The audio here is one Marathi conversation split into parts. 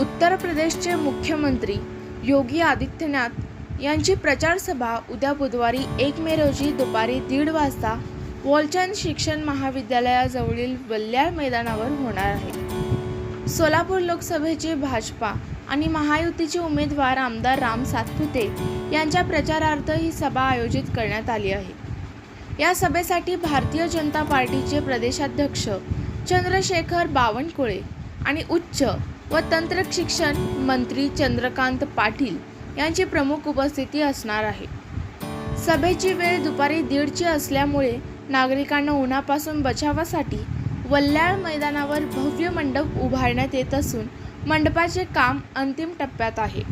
उत्तर प्रदेशचे मुख्यमंत्री योगी आदित्यनाथ यांची प्रचारसभा उद्या बुधवारी एक मे रोजी दुपारी दीड वाजता वॉलचंद शिक्षण महाविद्यालयाजवळील वल्ल्याळ मैदानावर होणार आहे. सोलापूर लोकसभेचे भाजपा आणि महायुतीचे उमेदवार आमदार राम सातपुते यांच्या प्रचारार्थ ही सभा आयोजित करण्यात आली आहे. या सभेसाठी भारतीय जनता पार्टीचे प्रदेशाध्यक्ष चंद्रशेखर बावनकुळे आणि उच्च व तंत्र शिक्षण मंत्री चंद्रकांत पाटील यांची प्रमुख उपस्थिती असणार आहे. सभेची वेळ दुपारी दीडची असल्यामुळे नागरिकांना उन्हापासून बचावासाठी वल्ल्याळ मैदानावर भव्य मंडप उभारण्यात येत असून मंडपाचे काम अंतिम टप्प्यात आहे.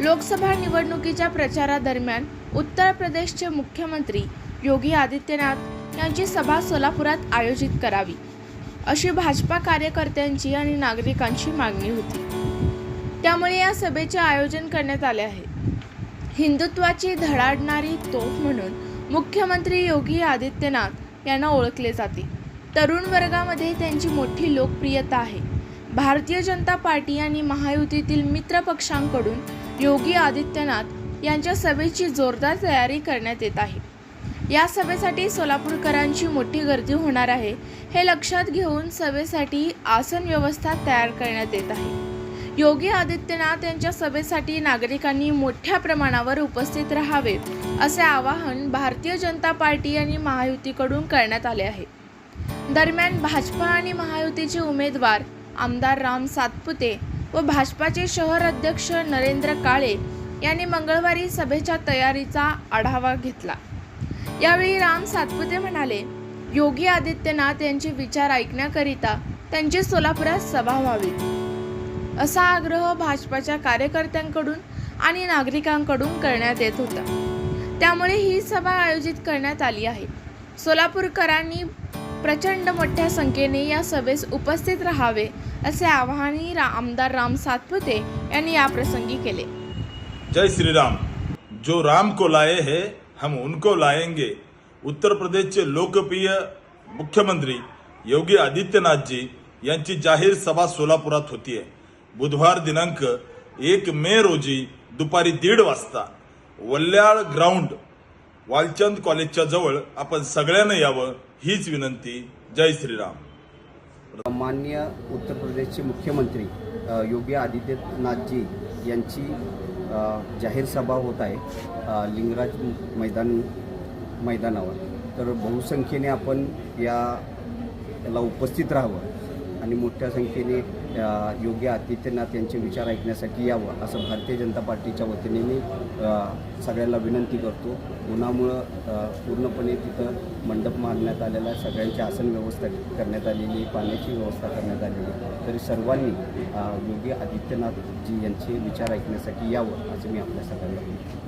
लोकसभा निवडणुकीच्या प्रचारादरम्यान उत्तर प्रदेशचे मुख्यमंत्री योगी आदित्यनाथ यांची सभा सोलापुरात आयोजित करावी. अशी भाजपा कार्यकर्त्यांची आणि नागरिकांची मागणी होती. त्यामुळे या सभेचे आयोजन करण्यात आले आहे. हिंदुत्वाची धडाडणारी तोफ म्हणून मुख्यमंत्री योगी आदित्यनाथ यांना ओळखले जाते. तरुण वर्गामध्ये त्यांची मोठी लोकप्रियता आहे. भारतीय जनता पार्टी आणि महायुतीतील मित्र पक्षांकडून योगी आदित्यनाथ यांच्या सभेची जोरदार तयारी करण्यात येत आहे. या सभेसाठी सोलापूरकरांची मोठी गर्दी होणार आहे. हे लक्षात घेऊन सभेसाठी आसन व्यवस्था तयार करण्यात येत आहे. योगी आदित्यनाथ यांच्या सभेसाठी नागरिकांनी मोठ्या प्रमाणावर उपस्थित राहावे असे आवाहन भारतीय जनता पार्टी आणि महायुतीकडून करण्यात आले आहे. दरम्यान भाजपा आणि महायुतीचे उमेदवार आमदार राम सातपुते व भाजपाचे शहर अध्यक्ष नरेंद्र काळे यांनी मंगळवारी सभेच्या तयारीचा आढावा घेतला. यावेळी राम सातपुते म्हणाले योगी आदित्यनाथ यांचे विचार ऐकण्याकरिता त्यांची सोलापुरात सभा व्हावी. असा आग्रह भाजपाच्या कार्यकर्त्यांकडून आणि नागरिकांकडून करण्यात येत होता. त्यामुळे ही सभा आयोजित करण्यात आली आहे. सोलापूरकरांनी प्रचंड मोठ्या संख्येने या सभेस उपस्थित राहावे असे आवाहनही रा आमदार राम सातपुते यांनी याप्रसंगी केले. जय श्रीराम. जो राम को लाए है हम उनको लाएंगे। उत्तर प्रदेशचे लोकप्रिय मुख्यमंत्री योगी आदित्यनाथ जी यांची जाहीर सभा सोलापुरात होतीये बुधवार दिनांक एक मे रोजी दुपारी दीड वाजता वल्याळ ग्राउंड वालचंद कॉलेजच्या जवळ आपण सगळ्यांना यावं हीच विनंती. जय श्रीराम. मान्य उत्तर प्रदेशचे मुख्यमंत्री योगी आदित्यनाथजी यांची जाहीर सभा होत आहे लिंगराज मैदान मैदानावर. तर बहुसंख्येने आपण या याला उपस्थित राहावं. आणि मोठ्या संख्येने योगी आदित्यनाथ यांचे विचार ऐकण्यासाठी यावं असं भारतीय जनता पार्टीच्या वतीने मी सगळ्यांना विनंती करतो. उन्हामुळं पूर्णपणे तिथं मंडप मारण्यात आलेला आहे. सगळ्यांची आसन व्यवस्था करण्यात आलेली आहे. पाण्याची व्यवस्था करण्यात आलेली तरी सर्वांनी योगी योगी आदित्यनाथजी यांचे विचार ऐकण्यासाठी यावं असं मी आपल्या सगळ्यांना